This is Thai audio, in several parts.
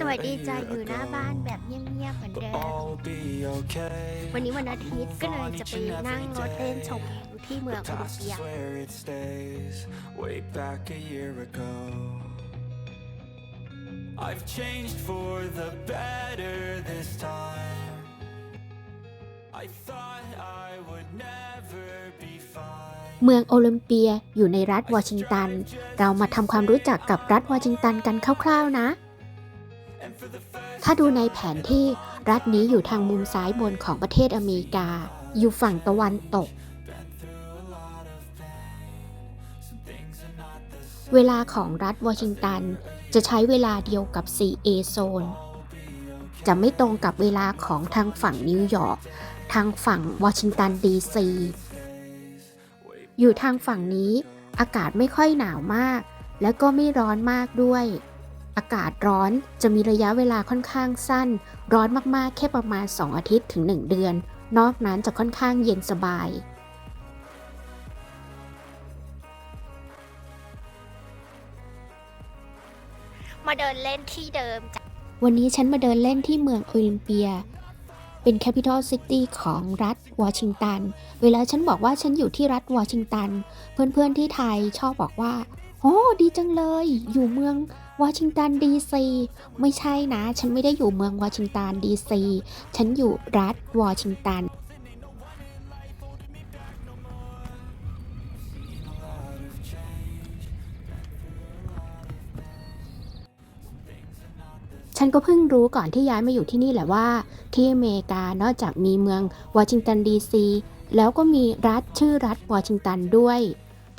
สวัส a ดีจ้า year อยู่หน้าบ้าน ago. แบบเงียบๆเหมือน But เดิม all will be okay. วันนี้วันอาทิตย์ก็เลย Move on จะ each ไป and นั่ง every รถเล่น day. ชมวิวที่เมือง The โอลิม past เปีย is เมืองโอลิมเปียอยู่ในรัฐวอชิงตัน เรามาทำความรู้จักกับรัฐวอชิงตันกันคร่าวๆนะ ถ้าดูในแผนที่รัฐนี้อยู่ทางมุมซ้ายบนของประเทศอเมริกา อยู่ฝั่งตะวันตก เวลาของรัฐวอชิงตัน จะใช้เวลาเดียวกับ CA โซน จะไม่ตรงกับเวลาของทางฝั่งนิวยอร์ก ทางฝั่งวอชิงตันดีซี อยู่ทางฝั่งนี้ อากาศไม่ค่อยหนาวมาก แล้วก็ไม่ร้อนมากด้วย อากาศร้อนจะมีระยะเวลาค่อนข้างสั้น ร้อนมากๆ แค่ประมาณ 2 อาทิตย์ถึง 1 เดือน นอกนั้นจะค่อนข้างเย็นสบายมาเดินเล่นที่เดิมจ้ะวันนี้ฉันมาเดินเล่นที่เมืองโอลิมเปีย เป็นแคปิตอลซิตี้ของรัฐวอชิงตัน เวลาฉันบอกว่าฉันอยู่ที่รัฐวอชิงตัน เพื่อนๆที่ไทยชอบบอกว่าโอ้ดีจังเลย อยู่เมืองวอชิงตันดีซีไม่ใช่นะ ฉันไม่ได้อยู่เมืองวอชิงตันดีซีฉันอยู่รัฐวอชิงตันฉันก็เพิ่งรู้ก่อนที่ย้ายมาอยู่ที่นี่แหละว่า ที่อเมริกานอกจากมีเมืองวอชิงตันดีซีแล้วก็มีรัฐชื่อรัฐวอชิงตันด้วย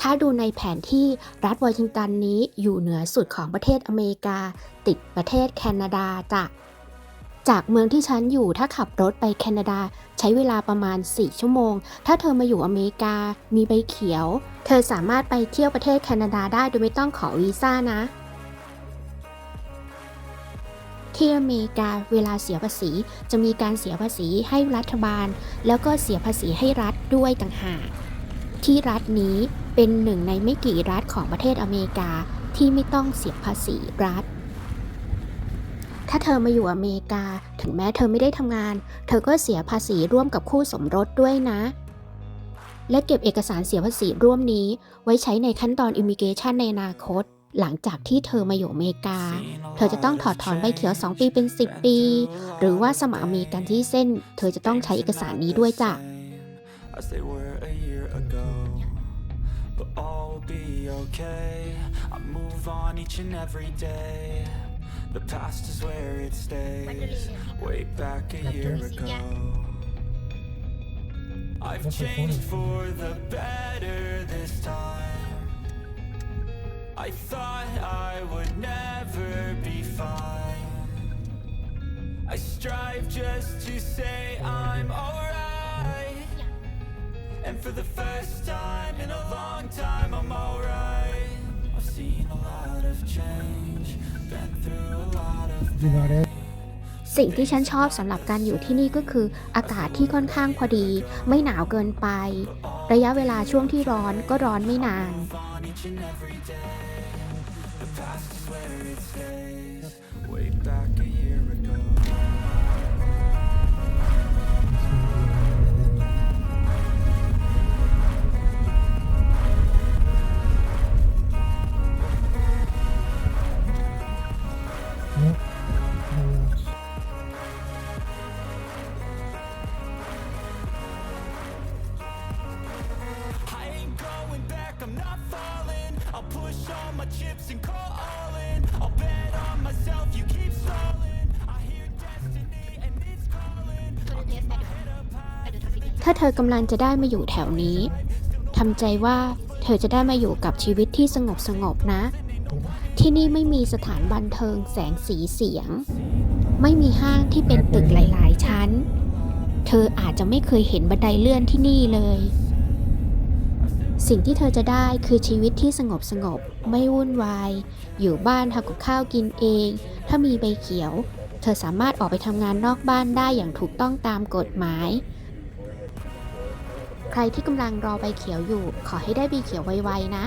ถ้าดูในแผนที่รัฐวอชิงตันนี้อยู่เหนือสุดของประเทศอเมริกา ติดประเทศแคนาดาจ้ะจากเมืองที่ฉันอยู่ถ้าขับรถไปแคนาดา ใช้เวลาประมาณ 4 ชั่วโมง ถ้าเธอมาอยู่อเมริกา มีใบเขียว เธอสามารถไปเที่ยวประเทศแคนาดาได้โดยไม่ต้องขอวีซ่านะ ที่อเมริกาเวลาเสียภาษี จะมีการเสียภาษีให้รัฐบาล แล้วก็เสียภาษีให้รัฐด้วยต่างหากที่รัฐนี้เป็นหนึ่งในไม่กี่รัฐของประเทศอเมริกาที่ไม่ต้องเสียภาษีรัฐ ถ้าเธอมาอยู่อเมริกาถึงแม้เธอไม่ได้ทำงาน เธอก็เสียภาษีร่วมกับคู่สมรสด้วยนะ และเก็บเอกสารเสียภาษีร่วมนี้ ไว้ใช้ในขั้นตอนอิมิเกชันในอนาคต หลังจากที่เธอมาอยู่อเมริกา เธอจะต้องถอดถอนใบเขียว 2 ปีเป็น 10 ปี หรือว่าสมัครอเมริกันที่เส้น เธอจะต้องใช้เอกสารนี้ด้วยจ้ะ As they were a year ago. But all will be okay. I move on each and every day. The past is where it stays. Way back a year ago. I've changed for the better this time. I thought I would never be fine. I strive just to say I'm alright. And for the first time in a long time, I'm alright. I've seen a lot of change, been through a lot of. สิ่งที่ฉันชอบสำหรับการอยู่ที่นี่ก็คือ อากาศที่ค่อนข้างพอดี ไม่หนาวเกินไป ระยะเวลาช่วงที่ร้อนก็ร้อนไม่นาน Way back a year ago. ถ้าเธอกำลังจะได้มาอยู่แถวนี้ทำใจว่าเธอจะได้มาอยู่กับชีวิตที่สงบสงบนะ ที่นี่ไม่มีสถานบันเทิงแสงสีเสียง ไม่มีห้างที่เป็นตึกหลาย ๆ ชั้น เธออาจจะไม่เคยเห็นบันไดเลื่อนที่นี่เลย สิ่งที่เธอจะได้คือชีวิตที่สงบสงบ ไม่วุ่นวาย อยู่บ้านทำกับข้าวกินเอง ถ้ามีใบเขียว เธอสามารถออกไปทำงานนอกบ้านได้อย่างถูกต้องตามกฎหมาย ใครที่กำลังรอใบเขียวอยู่ ขอให้ได้ใบเขียวไวๆนะ